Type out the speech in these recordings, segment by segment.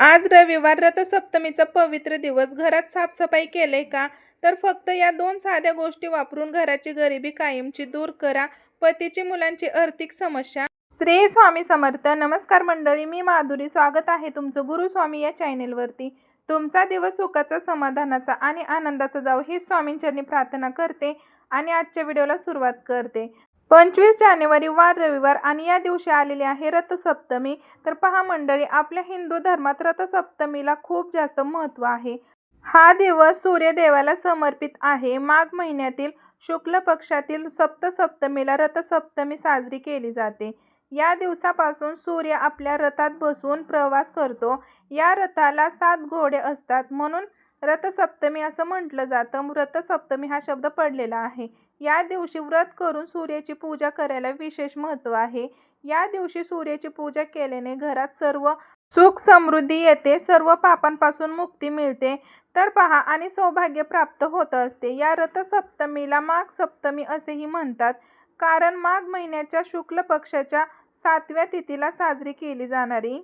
आज रविवार रथसप्तमीचा पवित्र दिवस घरात साफसफाई केले का? तर फक्त या दोन साध्या गोष्टी वापरून घराची गरिबी कायमची दूर करा. पतीची मुलांची आर्थिक समस्या. श्री स्वामी समर्थ नमस्कार मंडळी मी माधुरी. स्वागत आहे तुमचं गुरुस्वामी या चॅनेलवरती. तुमचा दिवस सुखाचा समाधानाचा आणि आनंदाचा जावं ही स्वामींचरणी प्रार्थना करते आणि आजच्या व्हिडिओला सुरुवात करते. पंचवीस जानेवारी वार रविवार आणि या दिवशी आलेली आहे रथसप्तमी. तर पहा मंडळी आपल्या हिंदू धर्मात रथसप्तमीला खूप जास्त महत्त्व आहे. हा दिवस सूर्यदेवाला समर्पित आहे. माघ महिन्यातील शुक्ल पक्षातील सप्तसप्तमीला रथसप्तमी साजरी केली जाते. या दिवसापासून सूर्य आपल्या रथात बसून प्रवास करतो. या रथाला सात घोडे असतात. म्हणून रथसप्तमी असं म्हटलं जातं. रथसप्तमी हा शब्द पडलेला आहे. या दिवशी व्रत करून सूर्याची पूजा करायला विशेष महत्त्व आहे. या दिवशी सूर्याची पूजा केल्याने घरात सर्व सुख समृद्धी येते सर्व पापांपासून मुक्ती मिळते. तर पहा आणि सौभाग्य प्राप्त होत असते. या रथसप्तमीला माघ सप्तमी असेही म्हणतात. कारण माघ महिन्याच्या शुक्ल पक्षाच्या सातव्या तिथीला साजरी केली जाणारी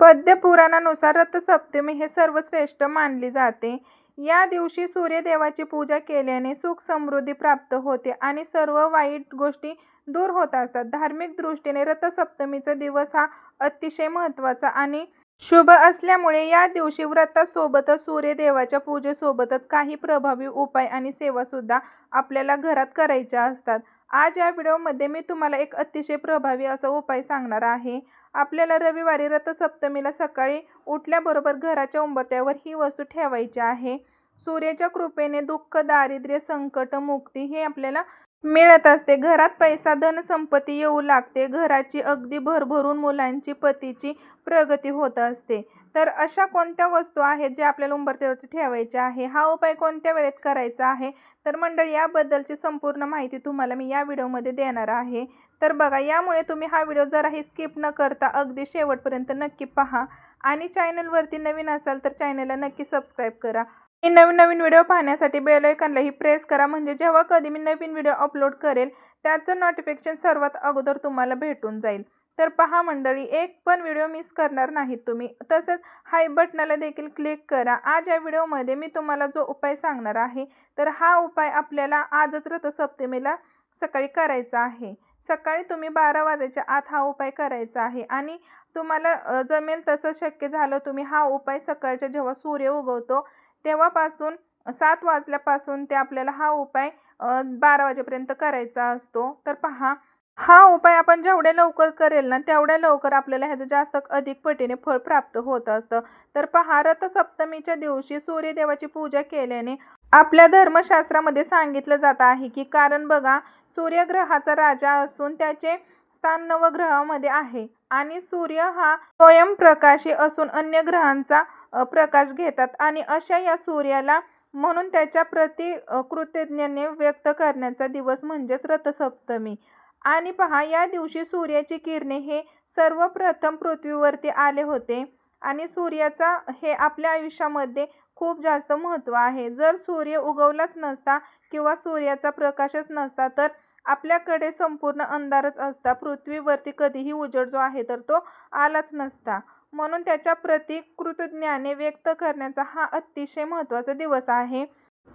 पद्यपुराणानुसार रथसप्तमी हे सर्वश्रेष्ठ मानली जाते. या दिवशी सूर्यदेवाची पूजा केल्याने सुख समृद्धी प्राप्त होते आणि सर्व वाईट गोष्टी दूर होत असतात. धार्मिक दृष्टीने रथसप्तमीचा दिवस हा अतिशय महत्त्वाचा आणि शुभ असल्यामुळे या दिवशी व्रतासोबतच सूर्यदेवाच्या पूजेसोबतच काही प्रभावी उपाय आणि सेवासुद्धा आपल्याला घरात करायच्या असतात. आज या व्हिडिओमध्ये मी तुम्हाला एक अतिशय प्रभावी असा उपाय सांगणार आहे. आपल्याला रविवारी रथसप्तमीला सकाळी उठल्याबरोबर घराच्या उंबरट्यावर ही वस्तू ठेवायची आहे. सूर्याच्या कृपेने दुःख दारिद्र्य संकट मुक्ती हे आपल्याला मिळत असते. घरात पैसा धनसंपत्ती येऊ लागते. घराची अगदी भरभरून मुलांची पतीची प्रगती होत असते. तर अशा कोणत्या वस्तू आहेत ज्या आपल्याला उंबरठ्यावरती ठेवायच्या आहे? हा उपाय कोणत्या वेळेत करायचा आहे? तर मंडळ याबद्दलची संपूर्ण माहिती तुम्हाला मी या व्हिडिओमध्ये देणार आहे. तर बघा यामुळे तुम्ही हा व्हिडिओ जराही स्किप न करता अगदी शेवटपर्यंत नक्की पहा. आणि चॅनलवरती नवीन असाल तर चॅनलला नक्की सबस्क्राईब करा. मी नवीन नवीन व्हिडिओ पाहण्यासाठी बेल आयकॉनलाही प्रेस करा. म्हणजे जेव्हा कधी मी नवीन व्हिडिओ अपलोड करेल त्याचं नोटिफिकेशन सर्वात अगोदर तुम्हाला भेटून जाईल. तर पहा मंडळी एक पण व्हिडिओ मिस करणार नाहीत तुम्ही. तसंच हाय बटनाला देखील क्लिक करा. आज या व्हिडिओमध्ये मी तुम्हाला जो उपाय सांगणार आहे तर हा उपाय आपल्याला आजच रथसप्तमीला सकाळी करायचा आहे. सकाळी तुम्ही बारा वाजायच्या आत हा उपाय करायचा आहे आणि तुम्हाला जमेल तसं शक्य झालं तुम्ही हा उपाय सकाळच्या जेव्हा सूर्य उगवतो तेव्हापासून सात वाजल्यापासून ते आपल्याला हा उपाय बारा वाजेपर्यंत करायचा असतो. तर पहा हा उपाय आपण जेवढ्या लवकर करेल ना तेवढ्या लवकर आपल्याला ह्याचं जास्त अधिक पटीने फळ प्राप्त होत असतं. तर पहा रथसप्तमीच्या दिवशी सूर्यदेवाची पूजा केल्याने आपल्या धर्मशास्त्रामध्ये सांगितलं जात आहे की कारण बघा सूर्यग्रहाचा राजा असून त्याचे स्थान नवग्रहामध्ये आहे आणि सूर्य हा स्वयंप्रकाशी असून अन्य ग्रहांचा प्रकाश घेतात आणि अशा या सूर्याला म्हणून त्याच्या प्रति कृतज्ञाने कृतज्ञने व्यक्त करण्याचा दिवस म्हणजेच रथसप्तमी. आणि पहा या दिवशी सूर्याची किरणे हे सर्वप्रथम पृथ्वीवरती आले होते. आणि सूर्याचा हे आपल्या आयुष्यामध्ये खूप जास्त महत्त्व आहे. जर सूर्य उगवलाच नसता किंवा सूर्याचा प्रकाशच नसता तर आपल्याकडे संपूर्ण अंधारच असता. पृथ्वीवरती कधीही उजेड जो आहे तर तो आलाच नसता. म्हणून त्याच्या प्रती कृतज्ञाने व्यक्त करण्याचा हा अतिशय महत्त्वाचा दिवस आहे.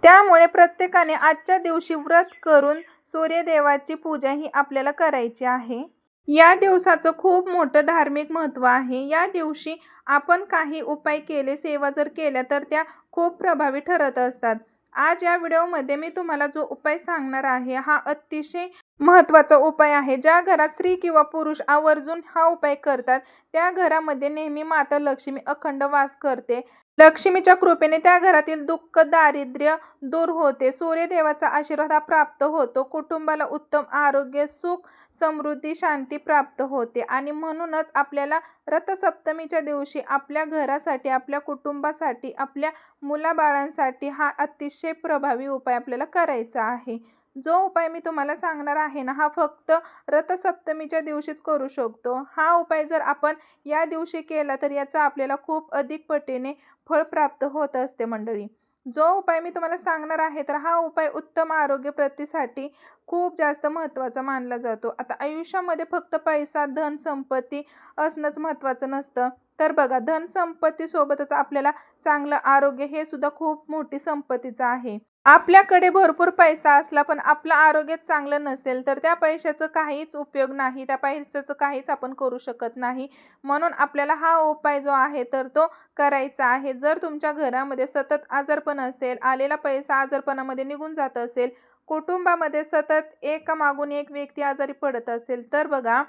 त्यामुळे प्रत्येकाने आजच्या दिवशी व्रत करून सूर्यदेवाची पूजा ही आपल्याला करायची आहे. या दिवसाचं खूप मोठं धार्मिक महत्त्व आहे. या दिवशी आपण काही उपाय केले सेवा जर केल्या तर त्या खूप प्रभावी ठरत असतात. आज या व्हिडिओमध्ये मी तुम्हाला जो उपाय सांगणार आहे हा अतिशय महत्त्वाचा उपाय आहे. ज्या घरात स्त्री किंवा पुरुष आवर्जून हा उपाय करतात त्या घरामध्ये नेहमी माता लक्ष्मी अखंड वास करते. लक्ष्मीच्या कृपेने त्या घरातील दुःख दारिद्र्य दूर होते. सूर्यदेवाचा आशीर्वाद हा प्राप्त होतो. कुटुंबाला उत्तम आरोग्य सुख समृद्धी शांती प्राप्त होते. आणि म्हणूनच आपल्याला रथसप्तमीच्या दिवशी आपल्या घरासाठी आपल्या कुटुंबासाठी आपल्या मुलाबाळांसाठी हा अतिशय प्रभावी उपाय आपल्याला करायचा आहे. जो उपाय मी तुम्हाला सांगणार आहे ना हा फक्त रथसप्तमीच्या दिवशीच करू शकतो. हा उपाय जर आपण या दिवशी केला तर याचा आपल्याला खूप अधिक पटीने फळ प्राप्त होत असते मंडळी. जो उपाय मी तुम्हाला सांगणार आहे तर हा उपाय उत्तम आरोग्य प्रतीसाठी खूप जास्त महत्त्वाचा मानला जातो. आता आयुष्यामध्ये फक्त पैसा धन संपत्ती असणंच महत्त्वाचं नसतं. तर बघा धन संपत्तीसोबतच आपल्याला चांगलं आरोग्य हे सुद्धा खूप मोठी संपत्तीचं आहे. आपल्याकडे भरपूर पैसा असला पण आपलं आरोग्य चांगलं नसेल तर त्या पैशाचं काहीच उपयोग नाही. त्या पैशाचं काहीच आपण करू शकत नाही. म्हणून आपल्याला हा उपाय जो आहे तर तो करायचा आहे. जर तुमच्या घरामध्ये सतत आजारपण असेल आलेला पैसा आजारपणामध्ये निघून जात असेल कुटुंबामध्ये सतत एका मागून एक व्यक्ती आजारी पडत असेल तर बघा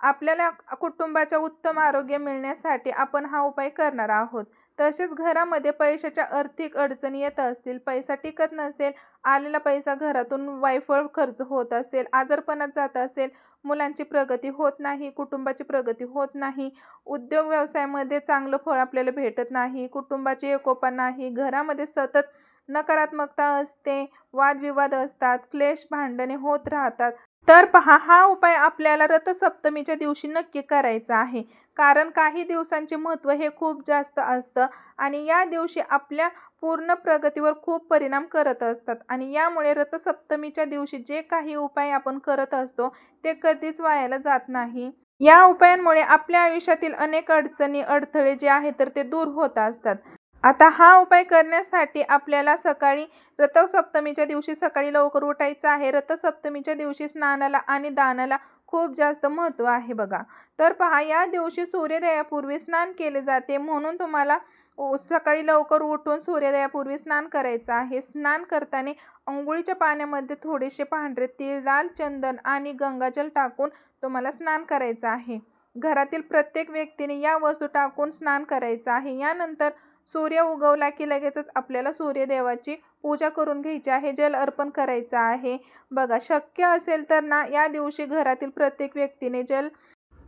आपल्याला कुटुंबाच्या उत्तम आरोग्य मिळण्यासाठी आपण हा उपाय करणार आहोत. तसेच घरामध्ये पैशाच्या आर्थिक अडचणी येत असतील पैसा टिकत नसेल आलेला पैसा घरातून वायफळ खर्च होत असेल आजारपणात जात असेल मुलांची प्रगती होत नाही कुटुंबाची प्रगती होत नाही उद्योग व्यवसायामध्ये चांगलं फळ आपल्याला भेटत नाही कुटुंबाची एकोपा नाही घरामध्ये सतत नकारात्मकता असते वादविवाद असतात क्लेश भांडणे होत राहतात. तर पहा हा उपाय आपल्याला रथसप्तमीच्या दिवशी नक्की करायचा आहे. कारण काही दिवसांचे महत्त्व हे खूप जास्त असतं आणि या दिवशी आपल्या पूर्ण प्रगतीवर खूप परिणाम करत असतात. आणि यामुळे रथसप्तमीच्या दिवशी जे काही उपाय आपण करत असतो ते कधीच वायाला जात नाही. या उपायांमुळे आपल्या आयुष्यातील अनेक अडचणी अडथळे जे आहेत तर ते दूर होत असतात. आता हा उपाय करण्यासाठी आपल्याला सकाळी रथसप्तमीच्या दिवशी सकाळी लवकर उठायचं आहे. रथसप्तमीच्या दिवशी स्नानाला आणि दानाला खूप जास्त महत्त्व आहे बघा. तर पहा या दिवशी सूर्योदयापूर्वी स्नान केले जाते. म्हणून तुम्हाला सकाळी लवकर उठून सूर्योदयापूर्वी स्नान करायचं आहे. स्नान करताना अंघोळीच्या पाण्यामध्ये थोडेसे पांढरे तीळ लाल चंदन आणि गंगाजल टाकून तुम्हाला स्नान करायचं आहे. घरातील प्रत्येक व्यक्तीने या वस्तू टाकून स्नान करायचं आहे. यानंतर सूर्य उगवला की लगेचच आपल्याला सूर्यदेवाची पूजा करून घ्यायची आहे जल अर्पण करायचं आहे. बघा शक्य असेल तर ना या दिवशी घरातील प्रत्येक व्यक्तीने जल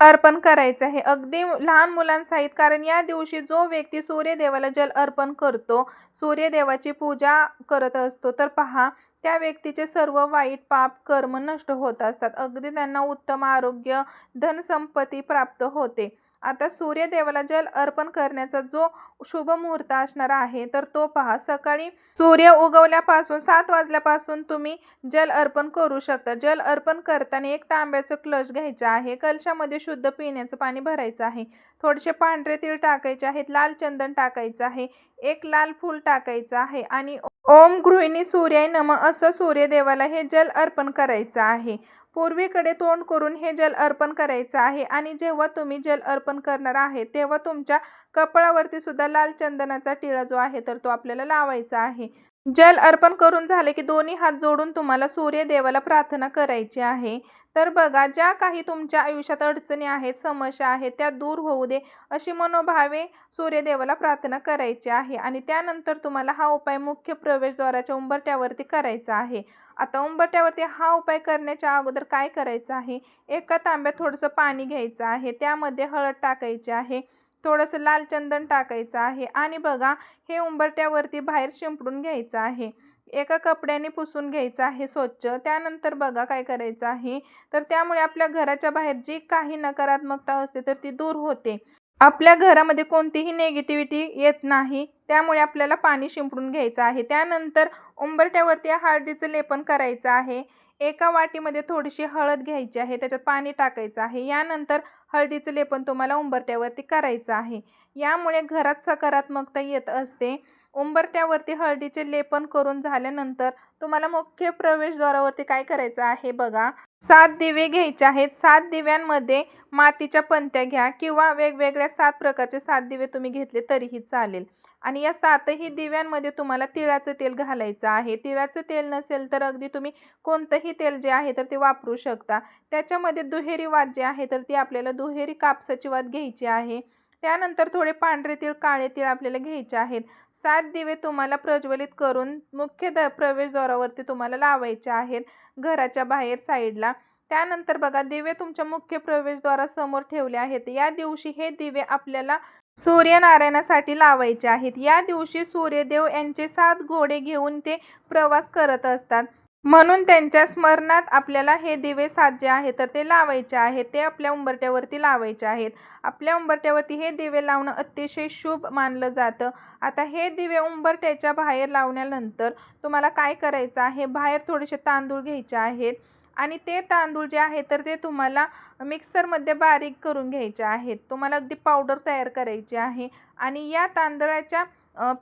अर्पण करायचं आहे. अगदी लहान मुलांसहित कारण या दिवशी जो व्यक्ती सूर्यदेवाला जल अर्पण करतो सूर्यदेवाची पूजा करत असतो तर पहा त्या व्यक्तीचे सर्व वाईट पाप कर्म नष्ट होत असतात. अगदी त्यांना उत्तम आरोग्य धनसंपत्ती प्राप्त होते. आता सूर्यदेवाला जल अर्पण करण्याचा जो शुभ मुहूर्त असणार आहे तर तो पहा. सकाळी सूर्य उगवल्यापासून सात वाजल्यापासून तुम्ही जल अर्पण करू शकता. जल अर्पण करताना एक तांब्याचं क्लश घ्यायचं आहे. कलशामध्ये शुद्ध पिण्याचं पाणी भरायचं आहे. थोडेसे पांढरे तीळ टाकायचे आहेत लाल चंदन टाकायचं आहे एक लाल फूल टाकायचं आहे आणि ओम गृहिणी सूर्याय नम असं सूर्यदेवाला हे जल अर्पण करायचं आहे. पूर्वीकडे तोंड करून हे जल अर्पण करायचं आहे आणि जेव्हा तुम्ही जल अर्पण करणार आहे तेव्हा तुमच्या कपाळावरती सुद्धा लाल चंदनाचा टिळा जो आहे तर तो आपल्याला लावायचा आहे. जल अर्पण करून झाले की दोन्ही हात जोडून तुम्हाला सूर्यदेवाला प्रार्थना करायची आहे. तर बघा ज्या काही तुमच्या आयुष्यात अडचणी आहेत समस्या आहेत त्या दूर होऊ दे अशी मनोभावे सूर्यदेवाला प्रार्थना करायची आहे आणि त्यानंतर तुम्हाला हा उपाय मुख्य प्रवेशद्वाराच्या उंबरट्यावरती करायचा आहे. आता उंबरट्यावरती हा उपाय करण्याच्या अगोदर काय करायचं आहे? एका तांब्यात थोडंसं पाणी घ्यायचं आहे त्यामध्ये हळद टाकायची आहे थोडंसं लाल चंदन टाकायचं आहे आणि बघा हे उंबरट्यावरती बाहेर शिंपडून घ्यायचं आहे. एका कपड्याने पुसून घ्यायचं आहे स्वच्छ. त्यानंतर बघा काय करायचं आहे. तर त्यामुळे आपल्या घराच्या बाहेर जी काही नकारात्मकता असते तर ती दूर होते. आपल्या घरामध्ये कोणतीही नेगेटिव्हिटी येत नाही. त्यामुळे आपल्याला पाणी शिंपडून घ्यायचं आहे. त्यानंतर उंबरट्यावरती हळदीचं लेपन करायचं आहे. एका वाटीमध्ये थोडीशी हळद घ्यायची आहे. त्याच्यात पाणी टाकायचं आहे. यानंतर हळदीचं लेपन तुम्हाला उंबरट्यावरती करायचं आहे. यामुळे घरात सकारात्मकता येत असते. उंबरट्यावरती हळदीचे लेपन करून झाल्यानंतर तुम्हाला मुख्य प्रवेशद्वारावरती काय करायचं आहे बघा. सात दिवे घ्यायचे आहेत. सात दिव्यांमध्ये मातीच्या पंत्या घ्या किंवा वेगवेगळ्या सात प्रकारचे सात दिवे तुम्ही घेतले तरीही चालेल. आणि या सातही दिव्यांमध्ये तुम्हाला तिळाचं तेल घालायचं आहे. तिळाचं तेल नसेल तर अगदी तुम्ही कोणतंही तेल जे आहे तर ते वापरू शकता. त्याच्यामध्ये दुहेरी वात जे आहे तर ती आपल्याला दुहेरी कापसाची वात घ्यायची आहे. त्यानंतर थोडे पांढरे तीळ काळे तीळ आपल्याला घ्यायचे आहेत. सात दिवे तुम्हाला प्रज्वलित करून मुख्य द प्रवेशद्वारावरती तुम्हाला लावायचे आहेत घराच्या बाहेर साईडला. त्यानंतर बघा दिवे तुमच्या मुख्य प्रवेशद्वारासमोर ठेवले आहेत. या दिवशी हे दिवे आपल्याला सूर्यनारायणासाठी लावायचे आहेत. या दिवशी सूर्यदेव यांचे सात घोडे घेऊन ते प्रवास करत असतात. म्हणून त्यांच्या स्मरणात आपल्याला हे दिवे सात जे आहे तर ते लावायचे आहेत. ते आपल्या उंबरट्यावरती लावायचे आहेत. आपल्या उंबरट्यावरती हे दिवे लावणं अतिशय शुभ मानलं जातं. आता हे दिवे उंबरट्याच्या बाहेर लावल्यानंतर तुम्हाला काय करायचं आहे? बाहेर थोडेसे तांदूळ घ्यायचे आहेत. आणि ते तांदूळ जे आहे तर ते तुम्हाला मिक्सरमध्ये बारीक करून घ्यायचे आहेत. तुम्हाला अगदी पावडर तयार करायची आहे. आणि या तांदळाच्या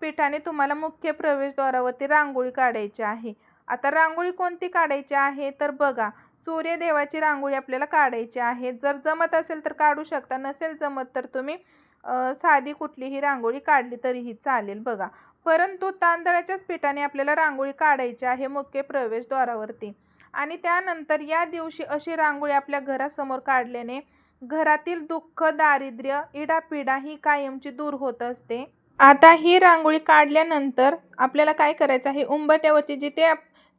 पिठाने तुम्हाला मुख्य प्रवेशद्वारावरती रांगोळी काढायची आहे. आता रांगोळी कोणती काढायची आहे? तर बघा सूर्यदेवाची रांगोळी आपल्याला काढायची आहे. जर जमत असेल तर काढू शकता नसेल जमत तर तुम्ही साधी कुठलीही रांगोळी काढली तरीही चालेल बघा. परंतु तांदळाच्याच पिठाने आपल्याला रांगोळी काढायची आहे मुख्य प्रवेशद्वारावरती. आणि त्यानंतर या दिवशी अशी रांगोळी आपल्या घरासमोर काढल्याने घरातील दुःख दारिद्र्य इडापिडा ही कायमची दूर होत असते. आता ही रांगोळी काढल्यानंतर आपल्याला काय करायचं आहे? उंबट्यावरची जिथे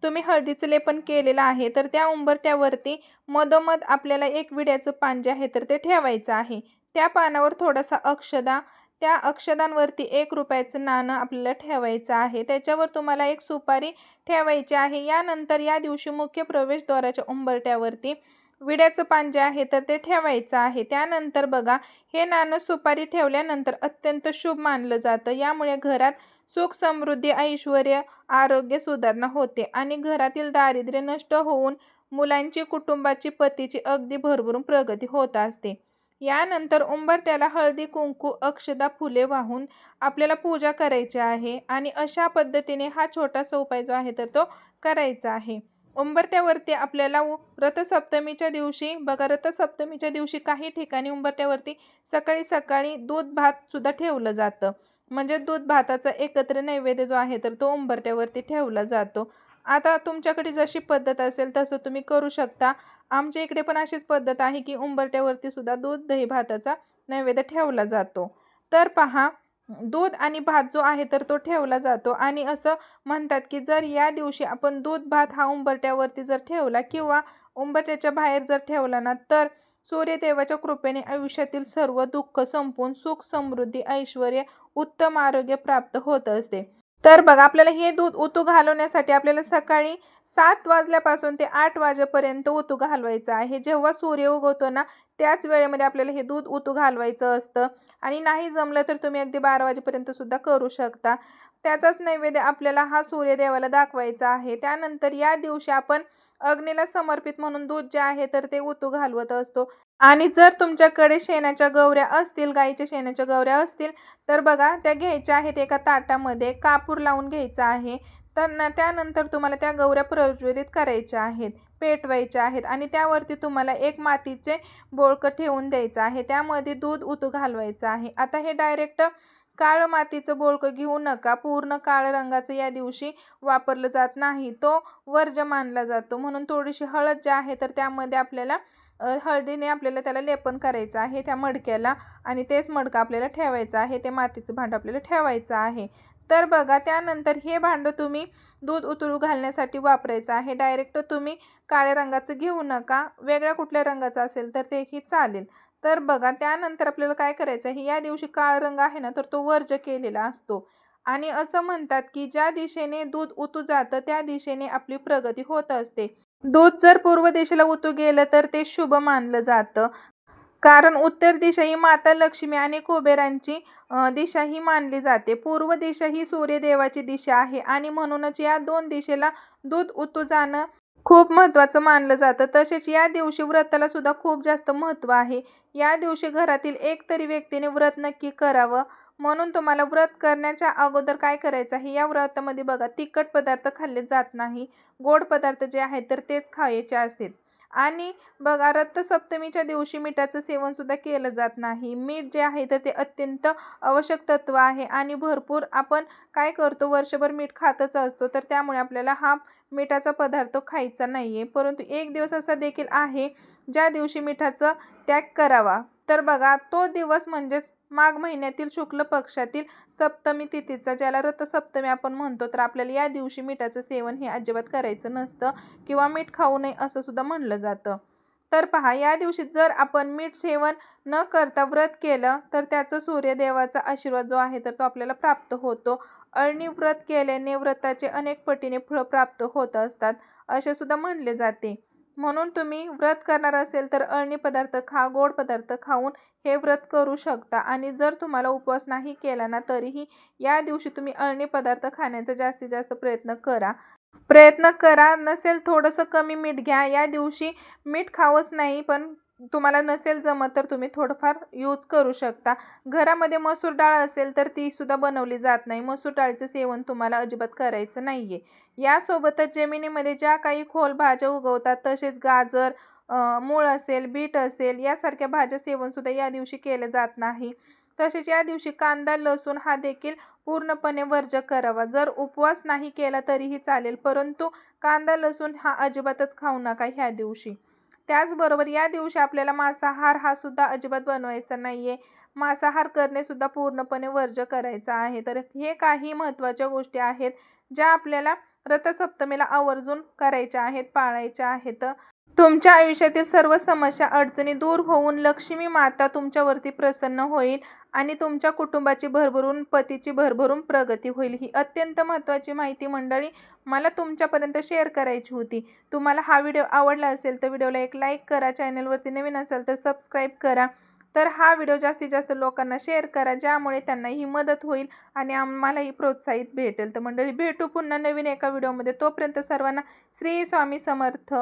तुम्ही हळदीचं लेपन केलेलं आहे तर त्या उंबरट्यावरती मधोमध आपल्याला एक विड्याचं पान जे आहे तर ते ठेवायचं आहे. त्या पानावर थोडासा अक्षदा त्या अक्षदांवरती एक रुपयाचं नाणं आपल्याला ठेवायचं आहे. त्याच्यावर तुम्हाला एक सुपारी ठेवायची आहे. यानंतर या दिवशी मुख्य प्रवेशद्वाराच्या उंबरट्यावरती विड्याचं पान जे आहे तर ते ठेवायचं आहे. त्यानंतर बघा हे नाणं सुपारी ठेवल्यानंतर अत्यंत शुभ मानलं जातं. यामुळे घरात सुख समृद्धी ऐश्वर आरोग्य सुधारणा होते आणि घरातील दारिद्र्य नष्ट होऊन मुलांची कुटुंबाची पतीची अगदी भरभरून प्रगती होत असते. यानंतर उंबरट्याला हळदी कुंकू अक्षदा फुले वाहून आपल्याला पूजा करायची आहे आणि अशा पद्धतीने हा छोटासा उपाय जो आहे तर तो करायचा आहे. उंबरट्यावरती आपल्याला उ- रथसप्तमीच्या दिवशी बघा रथसप्तमीच्या दिवशी काही ठिकाणी उंबरट्यावरती सकाळी सकाळी दूध भातसुद्धा ठेवलं जातं. म्हणजे दूध भाताचा एकत्र नैवेद्य जो आहे तर तो उंबरट्यावरती ठेवला जातो. आता तुमच्याकडे जशी पद्धत असेल तसं तुम्ही करू शकता. आमच्या इकडे पण अशीच पद्धत आहे की उंबरट्यावरती सुद्धा दूध दही भाताचा नैवेद्य ठेवला जातो. तर पहा दूध आणि भात जो आहे तर तो ठेवला जातो. आणि असं म्हणतात की जर या दिवशी आपण दूध भात हा उंबरट्यावरती जर ठेवला किंवा उंबरट्याच्या बाहेर जर ठेवला ना तर सूर्यदेवाच्या कृपेने आयुष्यातील सर्व दुःख संपून सुख समृद्धी ऐश्वर उत्तम आरोग्य प्राप्त होत असते. तर बघा आपल्याला हे दूध उतू घालवण्यासाठी आपल्याला सकाळी सात वाजल्यापासून ते आठ वाजेपर्यंत उतू घालवायचं आहे. जेव्हा सूर्य उगवतो ना त्याच वेळेमध्ये आपल्याला हे दूध उतू घालवायचं असतं. आणि नाही जमलं तर तुम्ही अगदी बारा वाजेपर्यंत सुद्धा करू शकता. त्याचाच नैवेद्य आपल्याला हा सूर्यदेवाला दाखवायचा आहे. त्यानंतर या दिवशी आपण अग्नीला समर्पित म्हणून दूध जे आहे तर ते उतू घालवत असतो. आणि जर तुमच्याकडे शेणाच्या गवऱ्या असतील गाईच्या शेणाच्या गवऱ्या असतील तर बघा त्या घ्यायच्या आहेत एका ताटामध्ये कापूर लावून घ्यायचा आहे. तर त्यानंतर तुम्हाला त्या गवऱ्या प्रज्वलित करायच्या आहेत पेटवायच्या आहेत आणि त्यावरती तुम्हाला एक मातीचे बोळकं ठेवून द्यायचं आहे. त्यामध्ये दूध उतू घालवायचं आहे. आता हे डायरेक्ट काळं मातीचं बोळकं घेऊ नका. पूर्ण काळ्या रंगाचं या दिवशी वापरलं जात नाही. तो वर्ज मानला जातो. म्हणून थोडीशी हळद जी आहे तर त्यामध्ये आपल्याला हळदीने आपल्याला त्याला लेपन करायचं आहे त्या मडक्याला आणि तेच मडकं आपल्याला ठेवायचं आहे. ते मातीचं भांडं आपल्याला ठेवायचं आहे. तर बघा त्यानंतर हे भांडं तुम्ही दूध उतरू घालण्यासाठी वापरायचं आहे. डायरेक्ट तुम्ही काळ्या रंगाचं घेऊ नका. वेगळ्या कुठल्या रंगाचं असेल तर तेही चालेल. तर बघा त्यानंतर आपल्याला काय करायचं आहे? या दिवशी काळा रंग आहे ना तर तो वर्ज केलेला असतो. आणि असं म्हणतात की ज्या दिशेने दूध उतू जातं त्या दिशेने आपली प्रगती होत असते. दूध जर पूर्व दिशेला उतू गेलं तर ते शुभ मानलं जातं. कारण उत्तर दिशा ही माता लक्ष्मी आणि कुबेरांची दिशा ही मानली जाते. पूर्व दिशा ही सूर्यदेवाची दिशा आहे. आणि म्हणूनच या दोन दिशेला दूध उतू जाणं खूप महत्त्वाचं मानलं जातं. तसेच या दिवशी व्रताला सुद्धा खूप जास्त महत्त्व आहे. या दिवशी घरातील एक तरी व्यक्तीने व्रत नक्की करावं. म्हणून तुम्हाला व्रत करण्याच्या अगोदर काय करायचं आहे? या व्रतामध्ये बघा तिखट पदार्थ खाल्ले जात नाही. गोड पदार्थ जे आहेत तर तेच खायचे असतील. आणि बघा रथसप्तमीच्या दिवशी मिठाचं सेवनसुद्धा केलं जात नाही. मीठ जे आहे तर ते अत्यंत आवश्यक तत्व आहे आणि भरपूर आपण काय करतो वर्षभर मीठ खातच असतो तर त्यामुळे आपल्याला हा मिठाचा पदार्थ खायचा नाही आहे परंतु एक दिवस असा देखील आहे ज्या दिवशी मिठाचा त्याग करावा. तर बघा तो दिवस म्हणजेच माघ महिन्यातील शुक्ल पक्षातील सप्तमी तिथीचा ज्याला रथसप्तमी आपण म्हणतो तर आपल्याला या दिवशी मिठाचं सेवन हे अजिबात करायचं नसतं किंवा मीठ खाऊ नये असं सुद्धा म्हणलं जातं. तर पहा या दिवशी जर आपण मीठ सेवन न करता व्रत केलं तर त्याचं सूर्यदेवाचा आशीर्वाद जो आहे तर तो आपल्याला प्राप्त होतो. अळणी व्रत केल्याने व्रताचे अनेक पटीने फळं प्राप्त होत असतात असे सुद्धा म्हणले जाते. म्हणून तुम्ही व्रत करणार असेल तर अळणी पदार्थ खा गोड पदार्थ खाऊन हे व्रत करू शकता. आणि जर तुम्हाला उपवास नाही केला ना तरीही या दिवशी तुम्ही अळणी पदार्थ खाण्याचा जास्तीत जास्त प्रयत्न करा. प्रयत्न करा. नसेल थोडंसं कमी मीठ घ्या. या दिवशी मीठ खावंच नाही पण तुम्हाला नसेल जमत तर तुम्ही थोडंफार यूज करू शकता. घरामध्ये मसूर डाळ असेल तर ती सुद्धा बनवली जात नाही. मसूर डाळीचं सेवन तुम्हाला अजिबात करायचं नाही आहे यासोबतच जमिनीमध्ये ज्या काही खोल भाज्या उगवतात तसेच गाजर मूळ असेल बीट असेल यासारख्या भाज्या सेवनसुद्धा या दिवशी केलं जात नाही. तसेच या दिवशी कांदा लसूण हा देखील पूर्णपणे वर्ज करावा. जर उपवास नाही केला तरीही चालेल परंतु कांदा लसूण हा अजिबातच खाऊ नका ह्या दिवशी. त्याचबरोबर या दिवशी आपल्याला मांसाहार हा सुद्धा अजिबात बनवायचा नाही आहे मांसाहार करणे सुद्धा पूर्णपणे वर्ज करायचं आहे. तर हे काही महत्त्वाच्या गोष्टी आहेत ज्या आपल्याला रथसप्तमीला आवर्जून करायच्या आहेत पाळायच्या आहेत. तुमच्या आयुष्यातील सर्व समस्या अडचणी दूर होऊन लक्ष्मी माता तुमच्यावरती प्रसन्न होईल. आणि तुमच्या कुटुंबाची भरभरून पतीची भरभरून प्रगती होईल ही अत्यंत महत्त्वाची माहिती मंडळी. मला तुमच्यापर्यंत शेअर करायची होती. तुम्हाला हा व्हिडिओ आवडला असेल तर व्हिडिओला एक लाईक करा चॅनलवरती नवीन असेल तर सबस्क्राईब करा. तर हा व्हिडिओ जास्तीत जास्त लोकांना शेअर करा ज्यामुळे त्यांना ही मदत होईल आणि आम्हालाही प्रोत्साहित भेटेल. तर मंडळी भेटू पुन्हा नवीन एका व्हिडिओमध्ये. तोपर्यंत सर्वांना श्री स्वामी समर्थ.